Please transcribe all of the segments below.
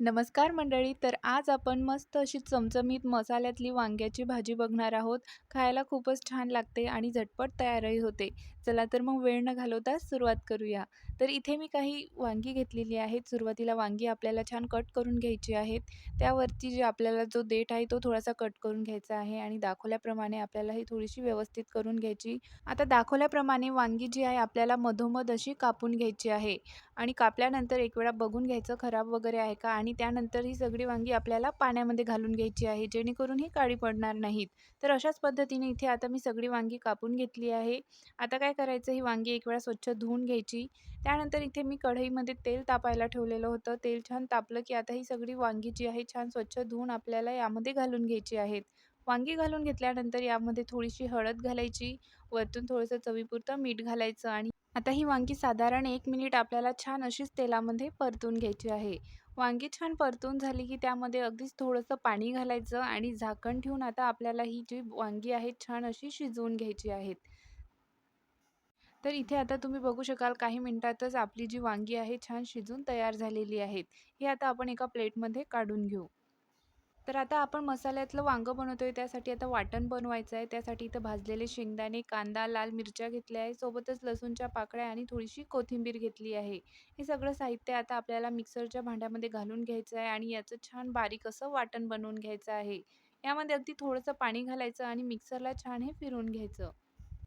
नमस्कार मंडळी तर आज आपण मस्त अशी चमचमीत मसाल्यातली वांग्याची भाजी बघणार आहोत. खायला खूपच छान लागते आणि झटपट तयारही होते. चला तर मग वेळ न घालवता सुरुवात करूया. तर इथे मी काही वांगी घेतलेली आहेत. सुरुवातीला वांगी आपल्याला छान कट करून घ्यायची आहेत. त्यावरती जे आपल्याला जो देठ आहे तो थोडासा कट करून घ्यायचा आहे आणि दाखवल्याप्रमाणे आपल्याला ही थोडीशी व्यवस्थित करून घ्यायची. आता दाखवल्याप्रमाणे वांगी जी आहे आपल्याला मधोमध अशी कापून घ्यायची आहे. आणि कापल्यानंतर एक वेळा बघून घ्यायचं खराब वगैरे आहे का? आणि त्यानंतर ही सगळी वांगी आपल्याला पाण्यामध्ये घालून घ्यायची आहे जेणेकरून ही काळी पडणार नाहीत. तर अशाच पद्धतीने इथे आता मी सगळी वांगी कापून घेतली आहे. आता काय करायचं? ही वांगी एक वेळा स्वच्छ धुवून घ्यायची. त्यानंतर इथे मी कढईमध्ये तेल तापायला ठेवलेलं होतं. तेल छान तापलं की आता ही सगळी वांगी जी आहे छान स्वच्छ धुवून आपल्याला यामध्ये घालून घ्यायची आहेत. वांगी घालून घेतल्यानंतर यामध्ये थोडीशी हळद घालायची वरतून थोडंसं चवीपुरतं मीठ घालायचं आणि आता ही वांगी साधारण एक मिनिट आपल्याला छान अशीच तेलामध्ये परतून घ्यायची आहे. वांगी छान परतून झाली की त्यामध्ये अगदीच थोडंसं पाणी घालायचं आणि झाकण ठेवून आता आपल्याला ही जी वांगी आहेत छान अशी शिजवून घ्यायची आहेत. तर इथे आता तुम्ही बघू शकाल काही मिनटातच आपली जी वांगी आहे छान शिजून तयार झालेली आहेत हे आता आपण एका प्लेटमध्ये काढून घेऊ. तर आता आपण मसाल्यातलं वांगं बनवतोय त्यासाठी आता वाटण बनवायचं आहे. त्यासाठी इथं भाजलेले शेंगदाणे कांदा लाल मिरच्या घेतल्या आहे सोबतच लसूणच्या पाकळ्या आणि थोडीशी कोथिंबीर घेतली आहे. हे सगळं साहित्य आता आपल्याला मिक्सरच्या भांड्यामध्ये घालून घ्यायचं आहे आणि याचं छान बारीक असं वाटण बनवून घ्यायचं आहे. यामध्ये अगदी थोडंसं पाणी घालायचं आणि मिक्सरला छान हे फिरून घ्यायचं.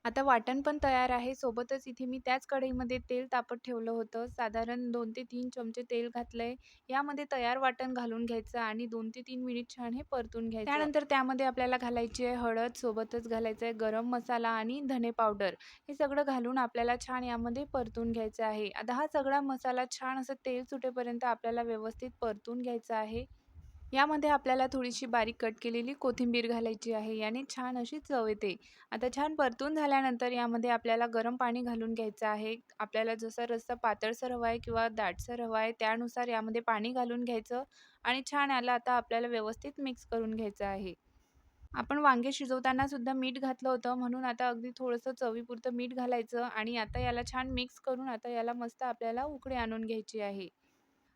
आता वाटण पण तयार आहे. सोबतच इथे मी त्याच कढईमध्ये तेल तापत ठेवलं होतं. साधारण दोन ते तीन चमचे तेल घातलंय. यामध्ये तयार वाटण घालून घ्यायचं आणि दोन ते तीन मिनिट छान हे परतून घ्यायचं. त्यानंतर त्यामध्ये आपल्याला घालायची आहे हळद सोबतच घालायचं आहे गरम मसाला आणि धने पावडर. हे सगळं घालून आपल्याला छान यामध्ये परतून घ्यायचं आहे. आता हा सगळा मसाला छान असं तेल सुटेपर्यंत आपल्याला व्यवस्थित परतून घ्यायचा आहे. यामध्ये आपल्याला थोडीशी बारीक कट केलेली कोथिंबीर घालायची आहे. याने छान अशी चव येते. आता छान परतून झाल्यानंतर यामध्ये आपल्याला गरम पाणी घालून घ्यायचं आहे. आपल्याला जसं रस्सा पातळसर हवा आहे किंवा दाटसर हवा आहे त्यानुसार यामध्ये पाणी घालून घ्यायचं आणि छान याला आता आपल्याला व्यवस्थित मिक्स करून घ्यायचं आहे. आपण वांगे शिजवताना सुद्धा मीठ घातलं होतं. म्हणून आता अगदी थोडंसं चवीपुरतं मीठ घालायचं आणि आता याला छान मिक्स करून आता याला मस्त आपल्याला उकडे आणून घ्यायची आहे.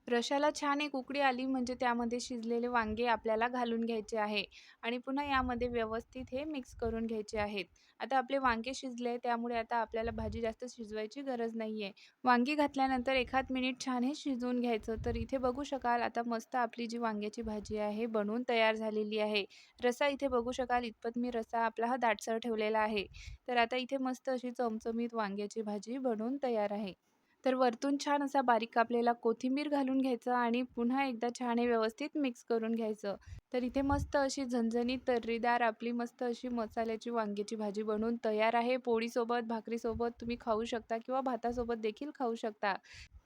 रशाला छान एक उकडी आली म्हणजे त्यामध्ये शिजलेले वांगे आपल्याला घालून घ्यायचे आहे आणि पुन्हा यामध्ये व्यवस्थित हे मिक्स करून घ्यायचे आहेत. आता आपले वांगे शिजले त्यामुळे आता आपल्याला भाजी जास्त शिजवायची गरज नाही आहे वांगी घातल्यानंतर एखाद मिनिट छान हे शिजवून घ्यायचं. तर इथे बघू शकाल आता मस्त आपली जी वांग्याची भाजी आहे बनवून तयार झालेली आहे. रसा इथे बघू शकाल इतपत मी रसा आपला हा दाटसर ठेवलेला आहे. तर आता इथे मस्त अशी चमचमीत वांग्याची भाजी बनवून तयार आहे. तर वरतून छान असा बारीक कापलेला कोथिंबीर घालून घ्यायचा आणि पुन्हा एकदा छान हे व्यवस्थित मिक्स करून घ्यायचं. तर इथे मस्त अशी झणझणीत तर्रीदार आपली मस्त अशी मसाल्याची वांग्याची भाजी बनवून तयार आहे. पोळीसोबत भाकरीसोबत तुम्ही खाऊ शकता किंवा भातासोबत देखील खाऊ शकता.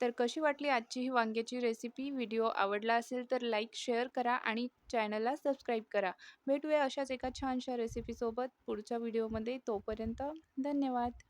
तर कशी वाटली आजची ही वांग्याची रेसिपी? व्हिडिओ आवडला असेल तर लाईक शेअर करा आणि चॅनलला सबस्क्राईब करा. भेटूया अशाच एका छानशा रेसिपीसोबत पुढच्या व्हिडिओमध्ये. तोपर्यंत धन्यवाद.